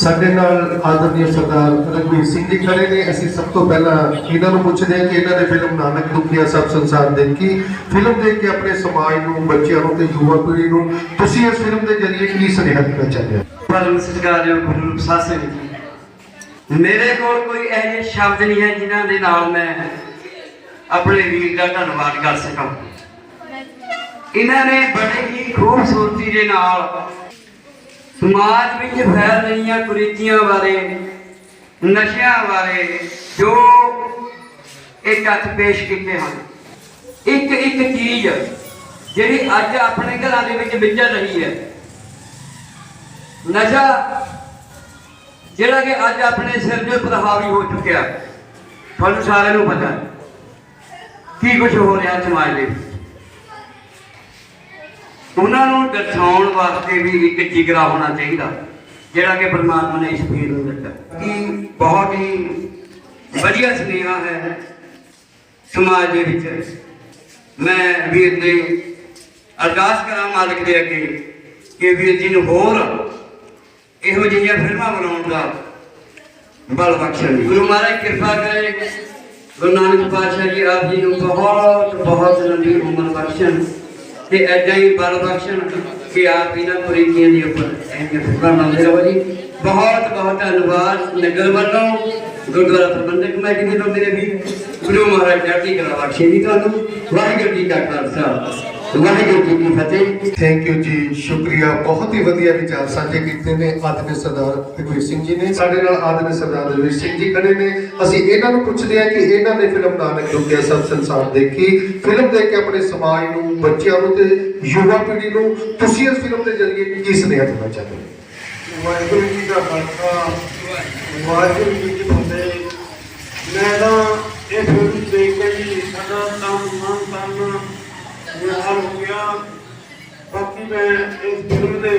ਸਾਡੇ ਨਾਲ ਆਦਰਨੀय ਸਰਦਾਰ ਰਘਵੀਰ ਸਿੰਘ ਜੀ ਖੜੇ ਨੇ। ਅਸੀਂ ਸਭ ਤੋਂ ਪਹਿਲਾਂ ਇਹਨਾਂ ਨੂੰ ਪੁੱਛਦੇ ਹਾਂ ਕਿ ਇਹਨਾਂ ਨੇ ਫਿਲਮ ਨਾਨਕ ਦੁਖੀਆ ਸਭ ਸੰਸਾਰ ਦੇਖੀ ਫਿਲਮ ਦੇਖ ਕੇ ਆਪਣੇ ਸਮਾਜ ਨੂੰ, ਬੱਚਿਆਂ ਨੂੰ ਤੇ ਯੁਵਾ ਪੀੜ੍ਹੀ ਨੂੰ ਤੁਸੀਂ ਇਸ ਫਿਲਮ ਦੇ ਜ਼ਰੀਏ ਕੀ ਸੁਨੇਹਾ ਦੇਣਾ ਚਾਹੁੰਦੇ ਹੋ? ਪਰਮ ਸਤਿਕਾਰਯੋਗ ਗੁਰੂ ਸਾਸੇ ਜੀ ਮੇਰੇ ਕੋਲ ਕੋਈ ਇਹੋ ਜਿਹੇ ਸ਼ਬਦ ਨਹੀਂ ਹੈ ਜਿਨ੍ਹਾਂ ਦੇ ਨਾਲ ਮੈਂ ਆਪਣੇ ਵੀਰ ਦਾ ਧੰਨਵਾਦ ਕਰ ਸਕਾਂ। ਇਹਨਾਂ ਨੇ ਬੜੇ ਹੀ ਖੂਬਸੂਰਤੀ ਦੇ ਨਾਲ ਸਮਾਜ ਵਿੱਚ ਫੈਲ ਰਹੀਆਂ ਕੁਰੀਤੀਆਂ ਬਾਰੇ, ਨਸ਼ਿਆਂ ਬਾਰੇ ਜੋ ਇੱਕ ਹੱਥ ਪੇਸ਼ ਕੀਤੇ ਹਨ। ਇੱਕ ਇੱਕ ਚੀਜ਼ ਜਿਹੜੀ ਅੱਜ ਆਪਣੇ ਘਰਾਂ ਦੇ ਵਿੱਚ ਵਿਚਰ ਰਹੀ ਹੈ। ਨਸ਼ਾ ਜਿਹੜਾ ਕਿ ਅੱਜ ਆਪਣੇ ਸਿਰ ਦੇ ਉੱਪਰ ਹਾਵੀ ਹੋ ਚੁੱਕਿਆ। ਤੁਹਾਨੂੰ ਸਾਰਿਆਂ ਨੂੰ ਪਤਾ ਕੀ ਕੁਝ ਹੋ ਰਿਹਾ ਸਮਾਜ ਦੇ ਵਿੱਚ? ਉਹਨਾਂ ਨੂੰ ਦਰਸਾਉਣ ਵਾਸਤੇ ਵੀ ਇੱਕ ਜਿਗਰਾ ਹੋਣਾ ਚਾਹੀਦਾ, ਜਿਹੜਾ ਕਿ ਪਰਮਾਤਮਾ ਨੇ ਇਸ ਵੀਰ ਨੂੰ ਦਿੱਤਾ। ਕਿ ਬਹੁਤ ਹੀ ਵਧੀਆ ਸੁਨੇਹਾ ਹੈ ਸਮਾਜ ਦੇ ਵਿੱਚ। ਮੈਂ ਵੀਰ ਦੇ ਅਰਦਾਸ ਕਰਾਂ ਮਾਲਕ ਦੇ ਅੱਗੇ ਕਿ ਵੀਰ ਜੀ ਨੂੰ ਹੋਰ ਇਹੋ ਜਿਹੀਆਂ ਫਿਲਮਾਂ ਬਣਾਉਣ ਦਾ ਬਲ ਬਖਸ਼ਣ ਗੁਰੂ ਮਹਾਰਾਜ ਕਿਰਪਾ ਕਰੇ। ਗੁਰੂ ਨਾਨਕ ਪਾਤਸ਼ਾਹ ਜੀ ਆਪ ਜੀ ਨੂੰ ਬਹੁਤ ਬਹੁਤ ਲੰਬੀ ਉਮਰ ਬਖਸ਼ਣ। ਤੇ ਐਡਾ ਹੀ ਬਲ ਬਖਸ਼ਣ ਕਿ ਆਪ ਇਹਨਾਂ ਕੁਰੀਤੀਆਂ ਦੇ ਉੱਪਰ ਐਨੀਆਂ ਫਿਲਮਾਂ ਰਹੋ ਜੀ। ਬਹੁਤ ਬਹੁਤ ਧੰਨਵਾਦ ਨਗਰ ਵੱਲੋਂ, ਗੁਰਦੁਆਰਾ ਪ੍ਰਬੰਧਕ ਕਮੇਟੀ ਦੇ ਵੱਲੋਂ ਮੇਰੇ ਵੀ ਗੁਰੂ ਮਹਾਰਾਜ ਜੀ ਕਲਾ ਬਖਸ਼ੇ ਜੀ ਤੁਹਾਨੂੰ ਵਾਹਿਗੁਰੂ ਜੀ ਕਾ ਖਾਲਸਾ। ਵਾਹਿਗੁਰੂ ਜੀ ਕੀ ਫਤਿਹ ਥੈਂਕ ਯੂ ਜੀ ਸ਼ੁਕਰੀਆ। ਬਹੁਤ ਹੀ ਵਧੀਆ ਵਿਚਾਰ ਸਾਂਝੇ ਕੀਤੇ ਨੇ ਆਦਰਨੀय ਸਰਦਾਰ ਰਘਵੀਰ ਸਿੰਘ ਜੀ ਨੇ। ਸਾਡੇ ਨਾਲ ਆਦਰਨੀय ਸਰਦਾਰ ਰਘਵੀਰ ਸਿੰਘ ਜੀ ਖੜੇ ਨੇ। ਅਸੀਂ ਇਹਨਾਂ ਨੂੰ ਪੁੱਛਦੇ ਹਾਂ ਕਿ ਇਹਨਾਂ ਨੇ ਫਿਲਮ ਨਾਨਕ ਦੁਖਿਆ ਸਭ ਸੰਸਾਰ ਦੇਖੀ। ਫਿਲਮ ਦੇਖ ਕੇ ਆਪਣੇ ਸਮਾਜ ਨੂੰ ਬੱਚਿਆਂ ਨੂੰ ਤੇ ਯੁਵਾ ਪੀੜ੍ਹੀ ਨੂੰ ਤੁਸੀਂ ਇਸ ਫਿਲਮ ਦੇ ਜ਼ਰੀਏ ਕੀ ਸੁਨੇਹਾ ਦੇਣਾ ਚਾਹੁੰਦੇ ਹੋ? ਵਾਹਿਗੁਰੂ ਜੀ ਦਾ ਖਾਲਸਾ। ਵਾਹਿਗੁਰੂ ਜੀ ਕੀ ਫਤਿਹ ਮੈਂ ਤਾਂ ਇਹ ਫਿਲਮ ਦੇਖ ਕੇ ਜੀ ਸਾਡਾ ਤਨ ਮਨ ਤਨ ਨਿਹਾਲ ਬਾਕੀ ਮੈਂ ਇਸ ਫਿਲਮ ਦੇ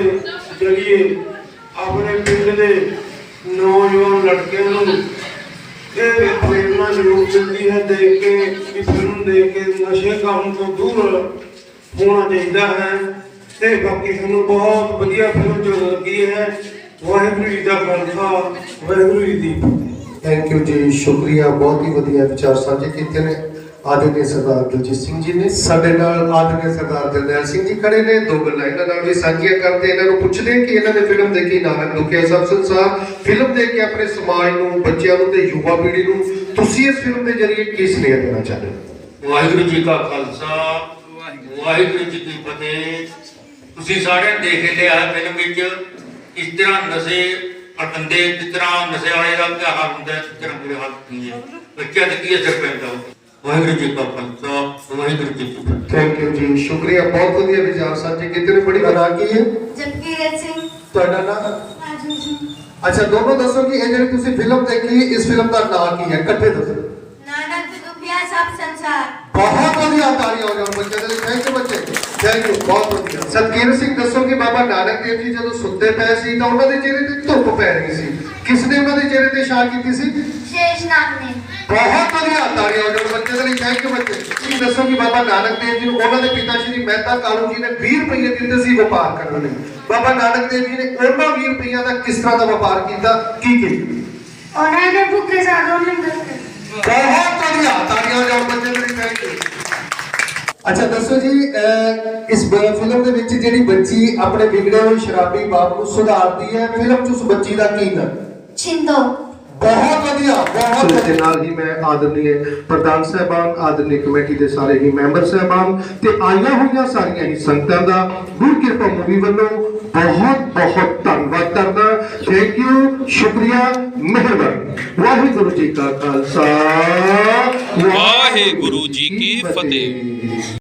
ਜਰੀਏ ਆਪਣੇ ਪਿੰਡ ਦੇ ਨੌਜਵਾਨ ਲੜਕਿਆਂ ਨੂੰ ਇਹ ਪ੍ਰੇਰਨਾ ਜ਼ਰੂਰ ਮਿਲਦੀ ਹੈ ਦੇਖ ਕੇ ਕਿ ਫਿਲਮ ਦੇਖ ਕੇ ਨਸ਼ੇ ਕਰਨ ਤੋਂ ਦੂਰ ਹੋਣਾ ਚਾਹੀਦਾ ਹੈ। ਤੇ ਬਾਕੀ ਸਾਨੂੰ ਬਹੁਤ ਵਧੀਆ ਫਿਲਮ ਜੋ ਲੱਗੀ ਹੈ, ਵਾਹਿਗੁਰੂ ਜੀ ਦਾ ਖਾਲਸਾ, ਵਾਹਿਗੁਰੂ ਜੀ ਦੀ ਥੈਂਕ ਯੂ ਜੀ, ਸ਼ੁਕਰੀਆ, ਬਹੁਤ ਹੀ ਵਧੀਆ ਵਿਚਾਰ ਸਾਂਝੇ ਕੀਤੇ ਨੇ। ਆਦਰਨੀय ਸਰਦਾਰ ਦਲਜੀਤ ਸਿੰਘ ਜੀ ਨੇ, ਸਾਡੇ ਨਾਲ ਆਦਰਨੀय ਸਰਦਾਰ ਜਰਨੈਲ ਸਿੰਘ ਜੀ ਖੜੇ ਨੇ, ਦੋ ਗੱਲਾਂ ਇਹਨਾਂ ਨਾਲ ਵੀ ਸਾਂਝੀਆਂ ਕਰਦੇ, ਇਹਨਾਂ ਨੂੰ ਪੁੱਛਦੇ ਕਿ ਇਹਨਾਂ ਨੇ ਫਿਲਮ ਦੇਖੀ ਨਾਨਕ ਦੁਖਿਆ ਸਭ ਸੰਸਾਰ, ਫਿਲਮ ਦੇਖ ਕੇ ਆਪਣੇ ਸਮਾਜ ਨੂੰ, ਬੱਚਿਆਂ ਨੂੰ ਤੇ ਯੁਵਾ ਪੀੜ੍ਹੀ ਨੂੰ, ਤੁਸੀਂ ਇਸ ਫਿਲਮ ਦੇ ਜ਼ਰੀਏ ਕੀ ਸੁਨੇਹਾ ਦੇਣਾ ਚਾਹੁੰਦੇ ਹੋ? ਵਾਹਿਗੁਰੂ ਜੀ ਕਾ ਖਾਲਸਾ, ਵਾਹਿਗੁਰੂ ਜੀ ਕੀ ਫਤਿਹ। ਤੁਸੀਂ ਸਾਰੇ ਦੇਖ ਲਿਆ ਫਿਲਮ ਵਿੱਚ ਇਸ ਤਰ੍ਹਾਂ ਨਸ਼ੇ ਅਟੰਦੇ ਜਿਸ ਤਰ੍ਹਾਂ ਨਸ਼ੇ ਵਾਲੇ ਦਾ ਕੀ ਹੁੰਦਾ ਇਸ ਤਰ੍ਹਾਂ ਬੁਰੇ ਹਾਲ ਹੁੰਦੀ ਹੈ ਬੱਚਿਆਂ ਦੇ ਕੀ ਅਸਰ ਪੈਂਦਾ ਵਾਹਿਗੁਰੂ ਜੀ ਕਾ ਖਾਲਸਾ ਵਾਹਿਗੁਰੂ ਜੀ ਕੀ ਫਤਿਹ। ਥੈਂਕ ਯੂ ਜੀ ਸ਼ੁਕਰੀਆ ਬਹੁਤ ਵਧੀਆ ਵਿਚਾਰ ਸਾਂਝੇ ਕੀਤੇ ਨੇ ਬੜੀ ਕੀ ਹੈ? ਜਗਕੀਰਤ ਸਿੰਘ। ਤੁਹਾਡਾ ਨਾਮ ਰਾਜੂ ਜੀ। ਅੱਛਾ ਦੋਨੋਂ ਦੱਸੋ ਕਿ ਇਹ ਜਿਹੜੀ ਤੁਸੀਂ ਫਿਲਮ ਦੇਖੀ ਇਸ ਫਿਲਮ ਦਾ ਨਾਮ ਕੀ ਹੈ? ਇਕੱਠੇ ਦੱਸੋ। ਨਾਨਕ ਦੁਖਿਆ ਸਭ ਸੰਸਾਰ। ਬਹੁਤ ਵਧੀਆ ਤਾਲੀਆਂ ਹੋ ਜਾਣ ਬੱਚੇ ਦੇ ਥੈਂਕ ਯੂ ਬੱਚੇ। ਥੈਂਕ ਯੂ ਬਹੁਤ ਵਧੀਆ। ਸਤਕੀਰ ਸਿੰਘ ਦੱਸੋ ਕਿ ਬਾਬਾ ਨਾਨਕ ਦੇਵ ਜੀ ਜਦੋਂ ਸੁੱਤੇ ਪਏ ਸੀ ਤਾਂ ਉਹਨਾਂ ਦੇ ਚਿਹਰੇ ਤੇ ਧੁੱਪ ਪੈ ਰਹੀ ਸੀ। ਕਿਸ ਨੇ ਉਹਨਾਂ ਦੇ ਚਿਹਰੇ ਤੇ ਇਸ਼ਾਰਾ ਕੀਤੀ ਸੀ? ਸ਼ੇਸ਼ ਨਾਮ ਨੇ। ਬਹੁਤ ਵਧੀਆ ਹੋ ਜਾਣ ਬੱਚੇ ਦੇ ਲਈ ਥੈਂਕ ਯੂ ਬੱਚੇ। ਤੁਸੀਂ ਦੱਸੋ ਕਿ ਬਾਬਾ ਨਾਨਕ ਦੇਵ ਜੀ ਨੂੰ ਉਹਨਾਂ ਦੇ ਪਿਤਾ ਸ਼੍ਰੀ ਮਹਿਤਾ ਕਾਲੂ ਜੀ ਨੇ 20 ਰੁਪਏ ਦਿੱਤੇ ਸੀ ਵਪਾਰ ਕਰਨ ਲਈ। ਬਾਬਾ ਨਾਨਕ ਦੇਵ ਜੀ ਨੇ ਉਹਨਾਂ 20 ਰੁਪਈਆਂ ਦਾ ਕਿਸ ਤਰ੍ਹਾਂ ਦਾ ਵਪਾਰ ਕੀਤਾ ਕੀ ਕੀਤਾ? ਉਹਨਾਂ ਨੇ ਭੁੱਖੇ ਸਾਧੂ ਨੂੰ ਦਿੱਤੇ ਬਹੁਤ ਵਧੀਆ ਹੋ ਜਾਣ ਬੱਚੇ ਦੇ ਲਈ ਥੈਂਕ ਯੂ ਅੱਛਾ ਦੱਸੋ ਜੀ ਇਸ ਫਿਲਮ ਦੇ ਵਿੱਚ ਜਿਹੜੀ ਬੱਚੀ ਆਪਣੇ ਵਿਗੜੇ ਹੋਏ ਸ਼ਰਾਬੀ ਬਾਪ ਨੂੰ ਸੁਧਾਰਦੀ ਹੈ ਫਿਲਮ 'ਚ ਉਸ ਬੱਚੀ ਦਾ ਕੀ ਨਾਮ? ਛਿੰਦੋ। ਬਹੁਤ ਵਧੀਆ ਬਹੁਤ ਦੇ ਨਾਲ ਹੀ ਮੈਂ ਆਦਰਨੀय ਪ੍ਰਧਾਨ ਸਾਹਿਬਾਨ ਆਦਰਨੀय ਕਮੇਟੀ ਦੇ ਸਾਰੇ ਹੀ ਮੈਂਬਰ ਸਾਹਿਬਾਨ ਤੇ ਆਈਆਂ ਹੋਈਆਂ ਸਾਰੀਆਂ ਹੀ ਸੰਗਤਾਂ ਦਾ ਗੁਰੂ ਕਿਰਪਾ ਮੂਵੀ ਵੱਲੋਂ ਬਹੁਤ ਬਹੁਤ ਧੰਨਵਾਦ ਕਰਦਾ। ਥੈਂਕ ਯੂ ਸ਼ੁਕਰੀਆ ਮਿਹਰਬਾਨੀ। ਵਾਹਿਗੁਰੂ ਜੀ ਕਾ ਖਾਲਸਾ ਵਾਹਿਗੁਰੂ ਜੀ ਕੀ ਫਤਿਹ।